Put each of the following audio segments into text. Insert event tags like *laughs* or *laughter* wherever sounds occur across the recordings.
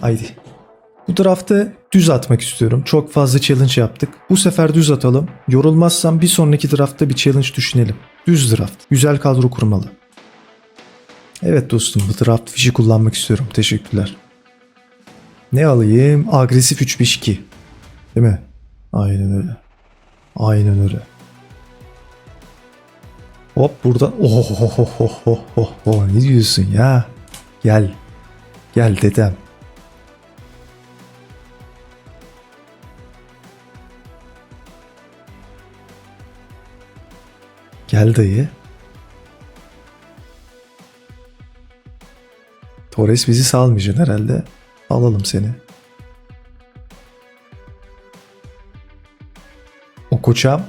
Haydi. Bu draftı düz atmak istiyorum. Çok fazla challenge yaptık. Bu sefer düz atalım. Yorulmazsam bir sonraki draftta bir challenge düşünelim. Düz draft. Güzel kadro kurmalı. Evet dostum bu draft fişi kullanmak istiyorum. Teşekkürler. Ne alayım? Agresif 3-5-2. Değil mi? Aynen öyle. Aynen öyle. Hop buradan. Oh, oh, oh, oh, oh, oh, oh. Ne diyorsun ya? Gel. Gel dedem. Gel dayı. Torres bizi salmayacaksın herhalde. Alalım seni. Okoça.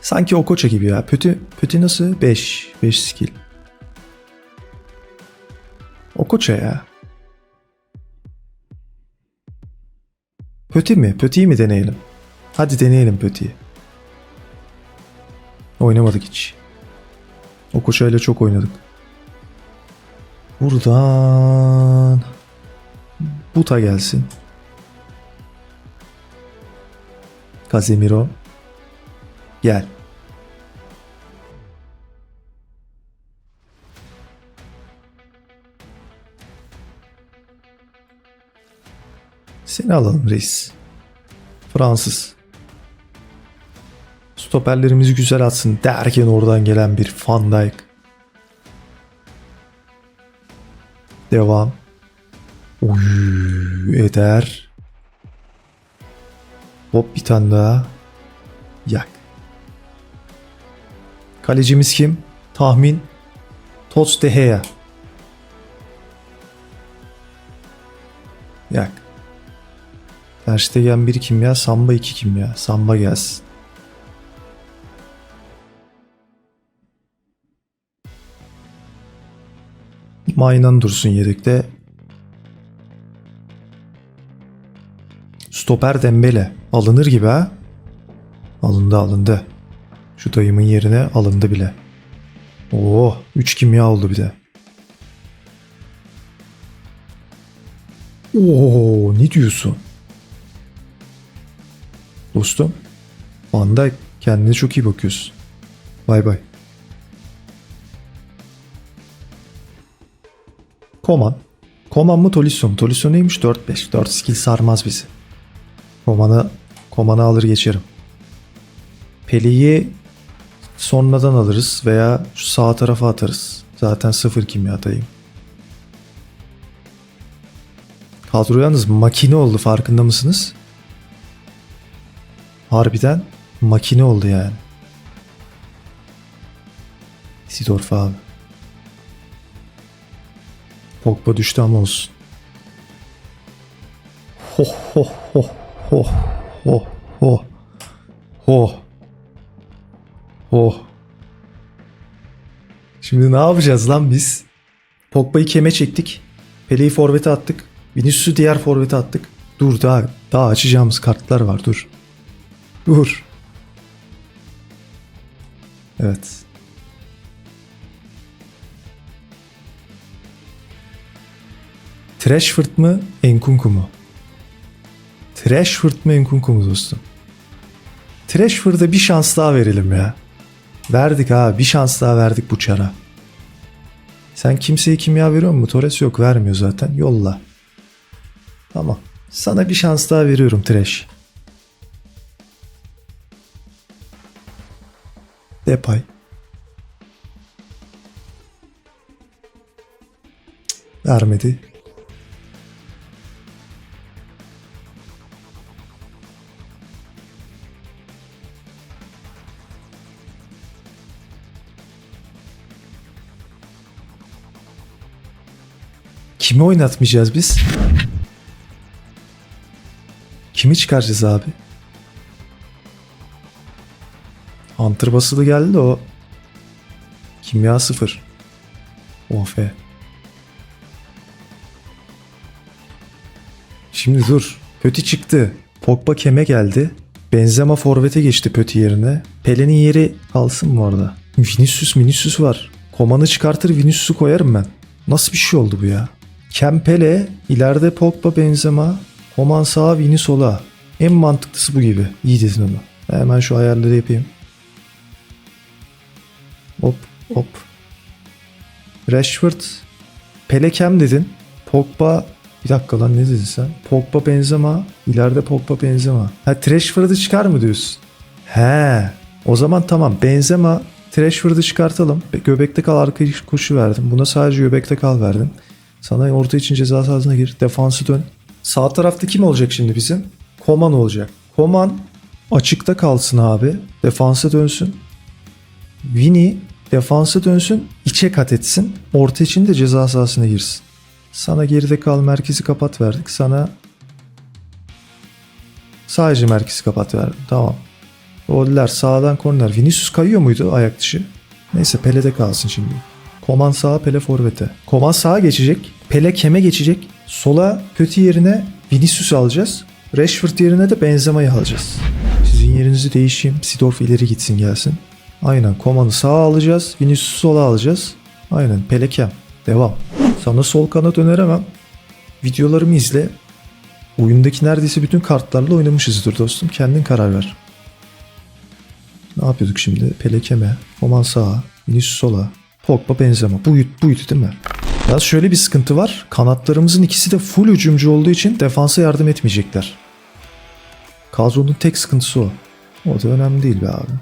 Sanki Okoça gibi ya. Pötü, pötü nasıl? 5. 5 skill. Okoça ya. Pötü mi? Pötü'yü mi deneyelim? Hadi deneyelim Pötü'yü. Oynamadık hiç. Okoça ile çok oynadık. Buradan Buta gelsin. Casemiro. Gel. Seni alalım reis. Fransız. Stoperlerimizi güzel atsın derken oradan gelen bir Van Dijk. Devam. Uy, eder. Hop bir tane daha. Yak. Kalecimiz kim? Tahmin. Tots de Gea. Yak. Ter Stegen 1 kimya, Samba 2 kimya. Samba gelsin. Maynan dursun yedekte. Stoper Dembele. Alınır gibi ha. Alındı alındı. Şu dayımın yerine alındı bile. Oo, 3 kimya oldu bir de. Oo, ne diyorsun? Dostum, Van Dijk kendine çok iyi bakıyorsun. Bay bay. Koman. Koman mı Tolisso mu? Tolisso neymiş? 4-5. 4 skill sarmaz bizi. Koman'ı Koman'ı alır geçerim. Peli'yi sonradan alırız veya şu sağ tarafa atarız. Zaten sıfır kimyadayım. Kadro yalnız makine oldu farkında mısınız? Harbiden makine oldu yani. Sidorf abi. Pogba düştü ama olsun. Ho ho ho ho ho ho ho ho. Şimdi ne yapacağız lan biz? Pogba'yı keme çektik. Pele'yi forvete attık. Vinicius'u diğer forvete attık. Dur daha daha açacağımız kartlar var dur. Dur. Evet. Trashford mı Enkunku mu? Trashford mı Enkunku mu dostum? Trashford'a bir şans daha verelim ya. Verdik ha bir şans daha verdik bu çara. Sen kimseye kimya veriyor mu? Torres yok vermiyor zaten. Yolla. Tamam. Sana bir şans daha veriyorum Trash. Depay. Vermedi. Kimi oynatmayacağız biz? Kimi çıkaracağız abi? Hunter basılı geldi de o. Kimya sıfır. Of be. Şimdi dur. Pöti çıktı. Pogba keme geldi. Benzema forvete geçti Pöti yerine. Pelin'in yeri kalsın mı orada? Vinicius Vinicius var. Komanı çıkartır Vinicius'u koyarım ben. Nasıl bir şey oldu bu ya? Kempele, ileride Pogba Benzema, Oman sağa, Vini sola. En mantıklısı bu gibi. İyi dedin onu. Hemen şu ayarları yapayım. Hop hop. Rashford, Pelekem dedin. Pogba, bir dakika lan ne dedin sen? Pogba Benzema, ileride Pogba Benzema. Ha Rashford'u çıkar mı diyorsun? He. O zaman tamam. Benzema, Rashford'u çıkartalım. Göbekte kal arka koşu verdim. Buna sadece göbekte kal verdim. Sana orta için ceza sahasına gir. Defansı dön. Sağ tarafta kim olacak şimdi bizim? Koman olacak. Koman açıkta kalsın abi. Defansa dönsün. Vini defansa dönsün. içe kat etsin. Orta için de ceza sahasına girsin. Sana geride kal merkezi kapat verdik. Sana sadece merkezi kapat verdim. Tamam. Roller sağdan korner. Vinicius kayıyor muydu ayak dışı? Neyse Pele'de kalsın şimdi. Koman sağa Pele forvete. Koman sağa geçecek. Pele keme geçecek. Sola kötü yerine Vinicius alacağız. Rashford yerine de Benzema'yı alacağız. Sizin yerinizi değişeyim. Sidorf ileri gitsin gelsin. Aynen Koman'ı sağa alacağız. Vinicius'u sola alacağız. Aynen Pele kem. Devam. Sana sol kanat öneremem. Videolarımı izle. Oyundaki neredeyse bütün kartlarla oynamışızdır dostum. Kendin karar ver. Ne yapıyorduk şimdi? Pelekeme, Oman sağa, Vinicius sola, Pogba Benzema. Buydu, buydu değil mi? Ya şöyle bir sıkıntı var. Kanatlarımızın ikisi de full hücumcu olduğu için defansa yardım etmeyecekler. Kadronun tek sıkıntısı o. O da önemli değil be abi.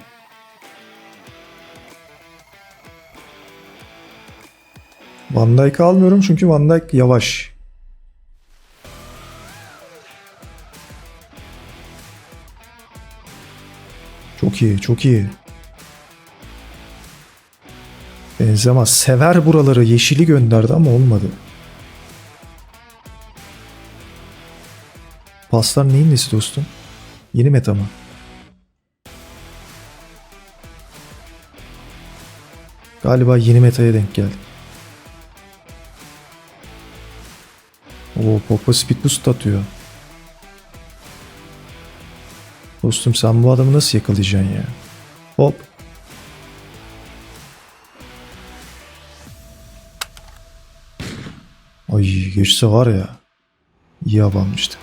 Van Dijk'ı almıyorum çünkü Van Dijk yavaş. Çok iyi, çok iyi. Benzema sever buraları. Yeşili gönderdi ama olmadı. Paslar neyin nesi dostum? Yeni meta mı? Galiba yeni metaya denk geldi. Oo Pogba speed boost atıyor. Dostum sen bu adamı nasıl yakalayacaksın ya? Hop. Ay geçse var ya. iyi abanmıştı.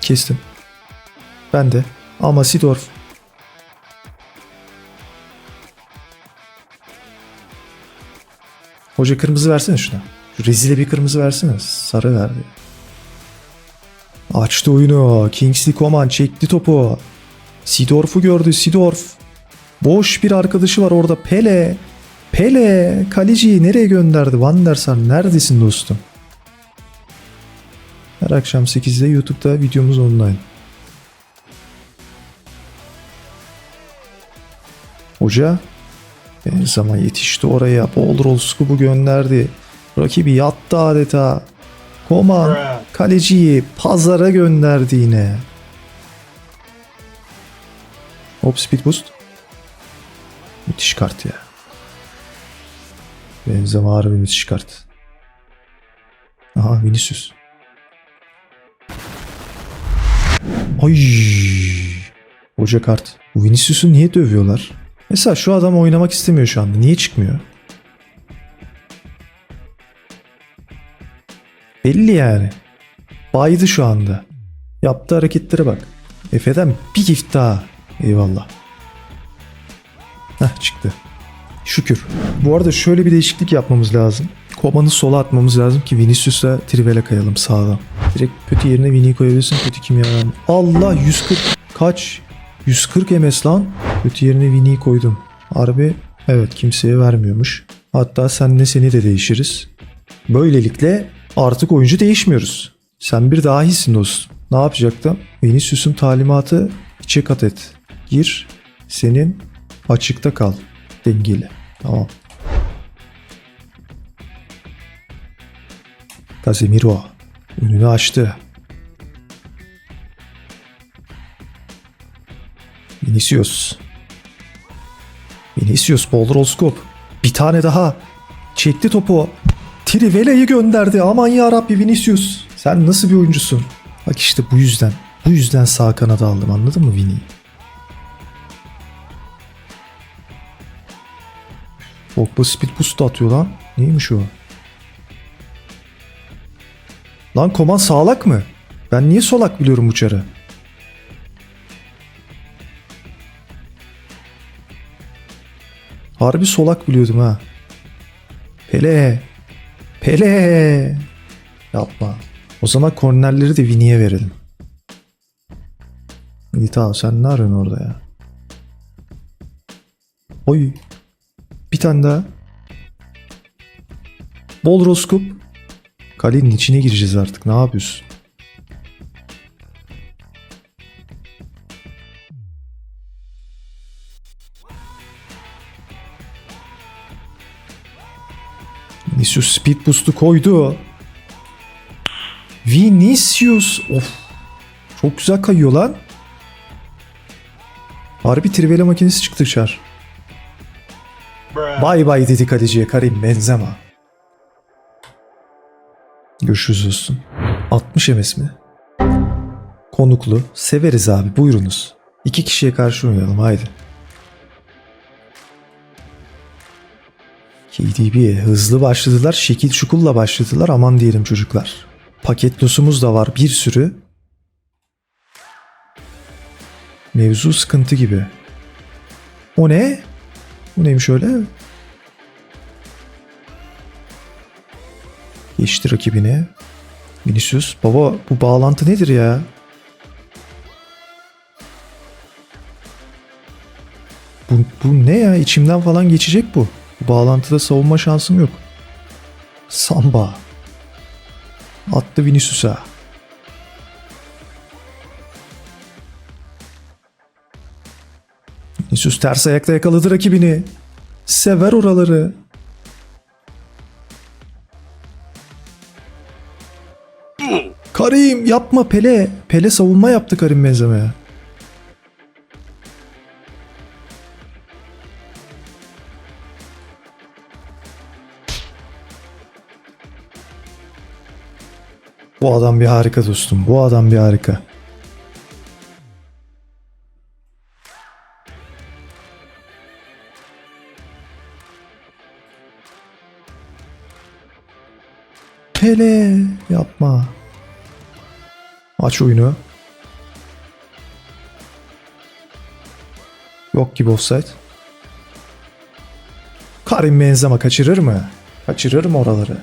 Kestim. Ben de. Ama Sidorf. Hoca kırmızı versene şuna. Şu rezile bir kırmızı versene. Sarı verdi. Açtı oyunu. Kingsley Coman çekti topu. Sidorf'u gördü. Sidorf. Boş bir arkadaşı var orada. Pele. Pele. Kaleciyi nereye gönderdi? Van der Sar neredesin dostum? Her akşam 8'de YouTube'da videomuz online. Hoca Benzema yetişti oraya. Paul Rolskub'u gönderdi. Rakibi yattı adeta. Koman kaleciyi pazara gönderdi yine. Hop speed boost. Müthiş kart ya. Benzema harbi müthiş kart. Aha Vinicius. Ay. Hoca kart. Bu Vinicius'u niye dövüyorlar? Mesela şu adam oynamak istemiyor şu anda. Niye çıkmıyor? Belli yani. Baydı şu anda. Yaptığı hareketlere bak. Efe'den bir gift daha. Eyvallah. Heh çıktı. Şükür. Bu arada şöyle bir değişiklik yapmamız lazım. Komanı sola atmamız lazım ki Vinicius'a Trivela kayalım sağdan. Direkt Pötü yerine Vini'yi koyabilirsin. Pötü kim ya? Allah 140 kaç? 140 MS lan. Pötü yerine Vini'yi koydum. Harbi evet kimseye vermiyormuş. Hatta senle seni de değişiriz. Böylelikle artık oyuncu değişmiyoruz. Sen bir dahisin dostum. Ne yapacaktım? Vinicius'un talimatı içe kat et. Gir. Senin açıkta kal. Dengeli. Tamam. Casemiro önünü açtı. Vinicius. Vinicius Boldroskop. Bir tane daha. Çekti topu. Trivela'yı gönderdi. Aman ya Rabbi Vinicius. Sen nasıl bir oyuncusun? Bak işte bu yüzden. Bu yüzden sağ kanada aldım anladın mı Vini'yi? Pogba speed boost da atıyor lan. Neymiş o? Lan Koman sağlak mı? Ben niye solak biliyorum bu çarı? Harbi solak biliyordum ha. Pele. Pele. Yapma. O zaman kornerleri de Vini'ye verelim. Tamam sen ne arıyorsun orada ya? Oy. Bir tane daha. Bol Roskup. Kalenin içine gireceğiz artık. Ne yapıyorsun? Vinicius speed boost'u koydu. Vinicius. Of. Çok güzel kayıyor lan. Harbi trivela makinesi çıktı çar. Bay bay dedi kaleciye Karim Benzema. Görüşürüz dostum. 60 MS mi? Konuklu. Severiz abi buyurunuz. İki kişiye karşı oynayalım haydi. KDB hızlı başladılar. Şekil şukulla başladılar. Aman diyelim çocuklar. Paket losumuz da var bir sürü. Mevzu sıkıntı gibi. O ne? Bu neymiş öyle? Geçti rakibine. Vinicius. Baba bu bağlantı nedir ya? Bu, bu ne ya? İçimden falan geçecek bu. Bu bağlantıda savunma şansım yok. Samba. Attı Vinicius'a. Vinicius ters ayakta yakaladı rakibini. Sever oraları. Karim yapma Pele. Pele savunma yaptı Karim Benzema'ya. Bu adam bir harika dostum. Bu adam bir harika. Pele yapma. Aç oyunu. Yok gibi offside. Karim Benzema kaçırır mı? Kaçırır mı oraları?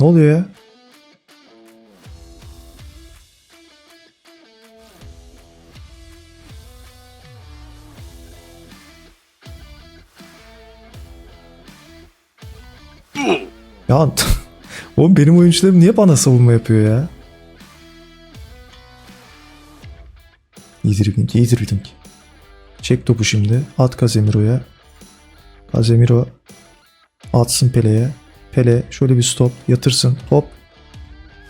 Ne oluyor ya? Ya *laughs* oğlum benim oyuncularım niye bana savunma yapıyor ya? İyi dribbling, iyi dribbling. Çek topu şimdi. At Casemiro'ya. Casemiro atsın Pele'ye. Pele şöyle bir stop yatırsın. Hop.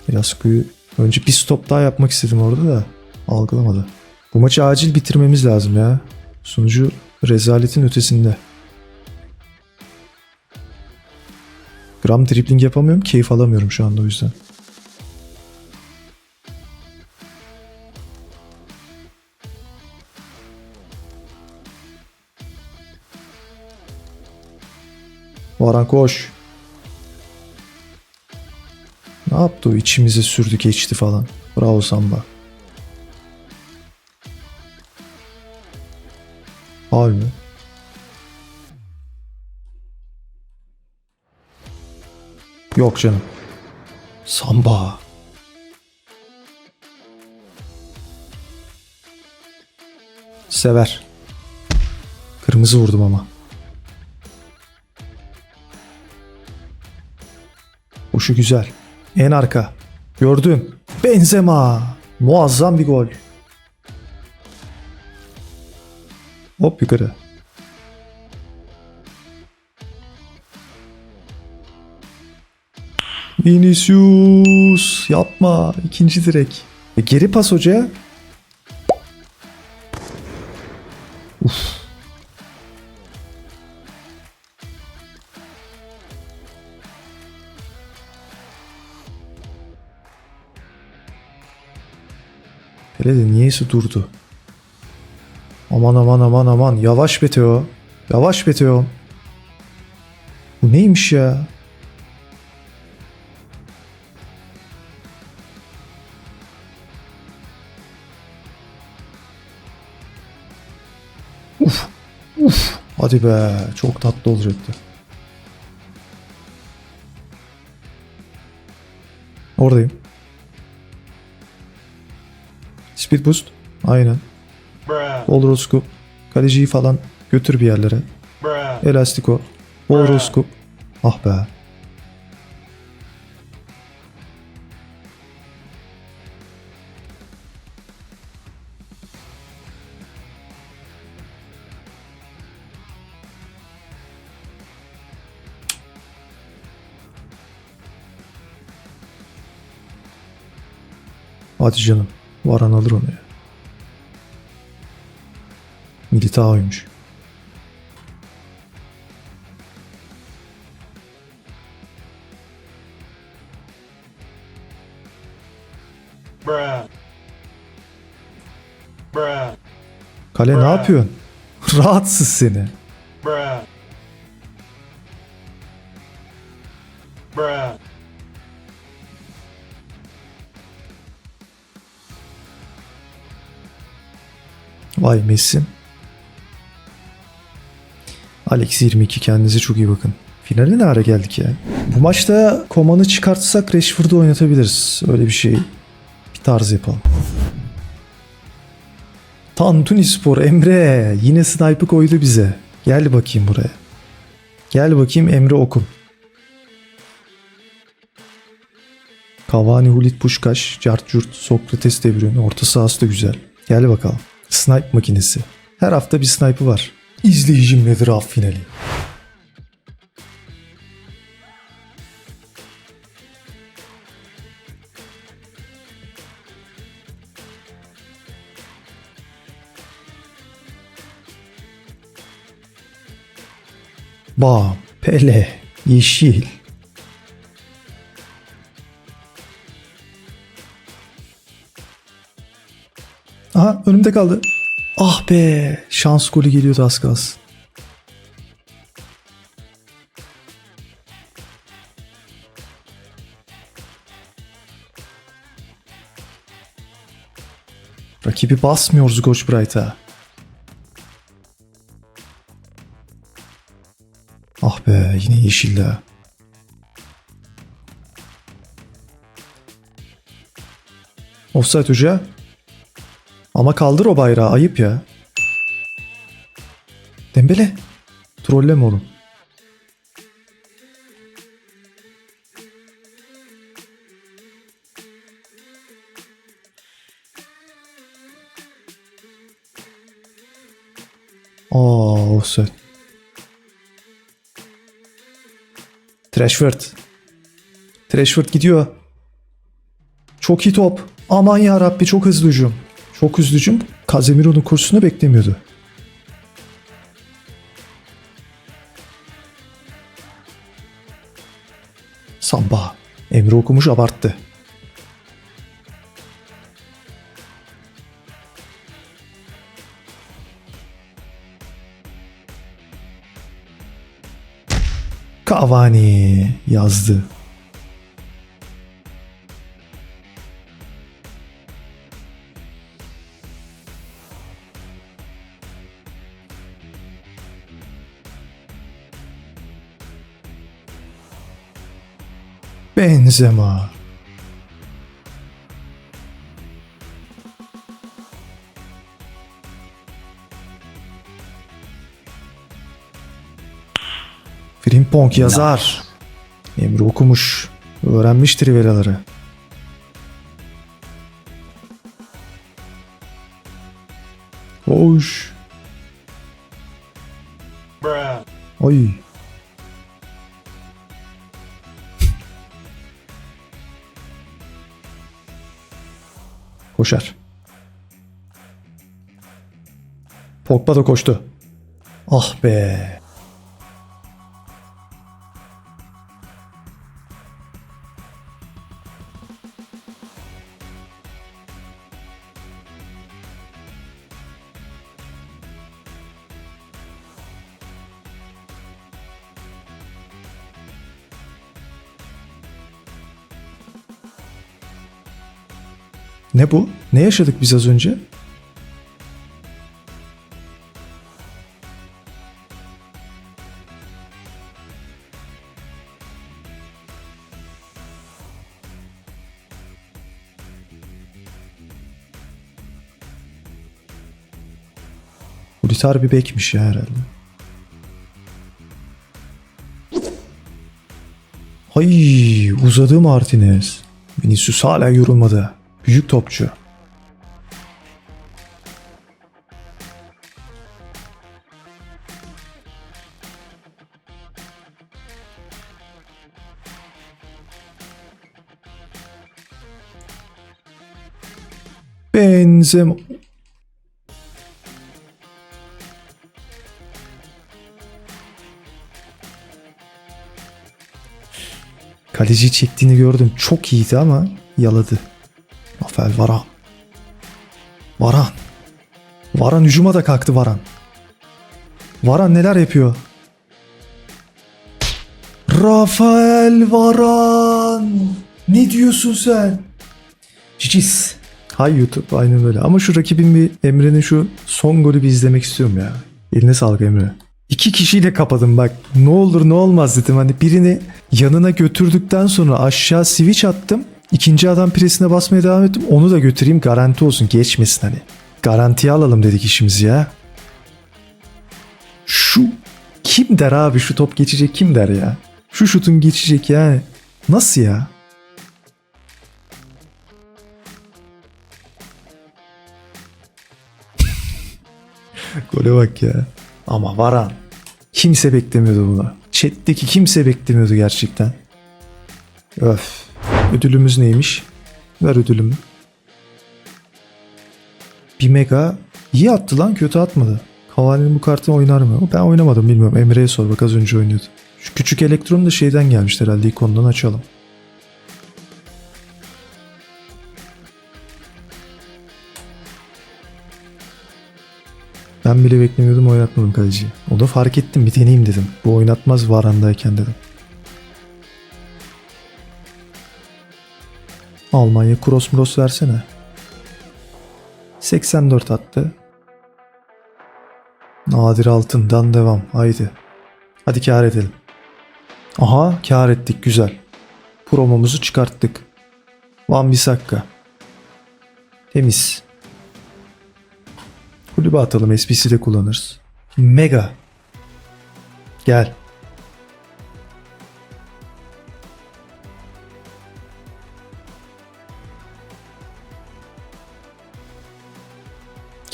Biraz kuyu. Önce bir stop daha yapmak istedim orada da. Algılamadı. Bu maçı acil bitirmemiz lazım ya. Sonucu rezaletin ötesinde. Gram dribbling yapamıyorum. Keyif alamıyorum şu anda o yüzden. Varan koş. Ne yaptı o? İçimize sürdü geçti falan. Bravo Samba. Faul Yok canım. Samba. Sever. Kırmızı vurdum ama. Koşu güzel. En arka. Gördün. Benzema. Muazzam bir gol. Hop yukarı. Vinicius yapma. ikinci direk. E, geri pas hocaya. Uf. Hele de niyeyse durdu. Aman aman aman aman. Yavaş Beteo. Yavaş Beteo. Bu neymiş ya? Hadi be. Çok tatlı olacaktı. Oradayım. Speed boost. Aynen. Bol scoop. Kaleciyi falan götür bir yerlere. Elastiko. Bol scoop. Ah be. Hadi canım. Varan alır onu ya. Militao'ymuş. bruh, bruh, Kale ne Bruh. yapıyorsun? *laughs* Rahatsız seni. Vay Messi. Alex 22 kendinize çok iyi bakın. Finale ne ara geldik ya? Bu maçta Koman'ı çıkartsak Rashford'u oynatabiliriz. Öyle bir şey. Bir tarz yapalım. Tantuni Spor Emre yine sniper koydu bize. Gel bakayım buraya. Gel bakayım Emre Okun. Cavani, Hulit, Puşkaş, Cart Curt, Sokrates De Bruyne. Orta sahası da güzel. Gel bakalım. Snipe makinesi. Her hafta bir snipe'ı var. İzleyicim nedir af finali. Bam, Pele, Yeşil. Aha önümde kaldı. Ah be şans golü geliyordu az kalsın. Rakibi basmıyoruz Koç Bright'a. Ah be yine yeşilde. Offside hoca. Ama kaldır o bayrağı ayıp ya. Dembele. Trolleme oğlum. Aa offside. Trashford. Trashford gidiyor. Çok iyi top. Aman ya Rabbi çok hızlı hücum. Çok hücum. Casemiro'nun kursunu beklemiyordu. Samba. Emre okumuş abarttı. Cavani yazdı. Benzema. Frimpong yazar. Emre okumuş. Öğrenmiş trivelaları. Hoş. bruh, Koşar. Pogba da koştu. Ah be. Ne bu? Ne yaşadık biz az önce? Hulit harbi bekmiş ya herhalde. Ay uzadı Martinez. Vinicius hala yorulmadı. Büyük topçu. Benzema. Kaleci çektiğini gördüm. Çok iyiydi ama yaladı. Rafael Varan. Varan. Varan hücuma da kalktı Varan. Varan neler yapıyor? Rafael Varan. Ne diyorsun sen? Cicis. Hay YouTube aynen öyle. Ama şu rakibin bir Emre'nin şu son golü bir izlemek istiyorum ya. Eline sağlık Emre. İki kişiyle kapadım bak. Ne olur ne olmaz dedim. Hani birini yanına götürdükten sonra aşağı switch attım. İkinci adam presine basmaya devam ettim. Onu da götüreyim garanti olsun geçmesin hani. Garantiye alalım dedik işimizi ya. Şu kim der abi şu top geçecek kim der ya. Şu şutun geçecek yani. Nasıl ya? *laughs* Gole bak ya. Ama Varan. Kimse beklemiyordu bunu. Chat'teki kimse beklemiyordu gerçekten. Öf. Ödülümüz neymiş? Ver ödülümü. Bir mega iyi attı lan kötü atmadı. Cavani'nin bu kartını oynar mı? Ben oynamadım bilmiyorum. Emre'ye sor bak az önce oynuyordu. Şu küçük elektron da şeyden gelmiş herhalde ikondan açalım. Ben bile beklemiyordum oynatmadım kaleciyi. O da fark ettim bir deneyeyim dedim. Bu oynatmaz Varan'dayken dedim. Almanya cross mros versene. 84 attı. Nadir altından devam. Haydi. Hadi kar edelim. Aha kar ettik güzel. Promomuzu çıkarttık. Van Bissaka. Temiz. Kulübe atalım SPC'de kullanırız. Mega. Gel.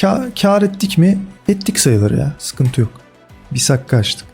Ka- kar ettik mi? Ettik sayılır ya. Sıkıntı yok. Bir sakka açtık.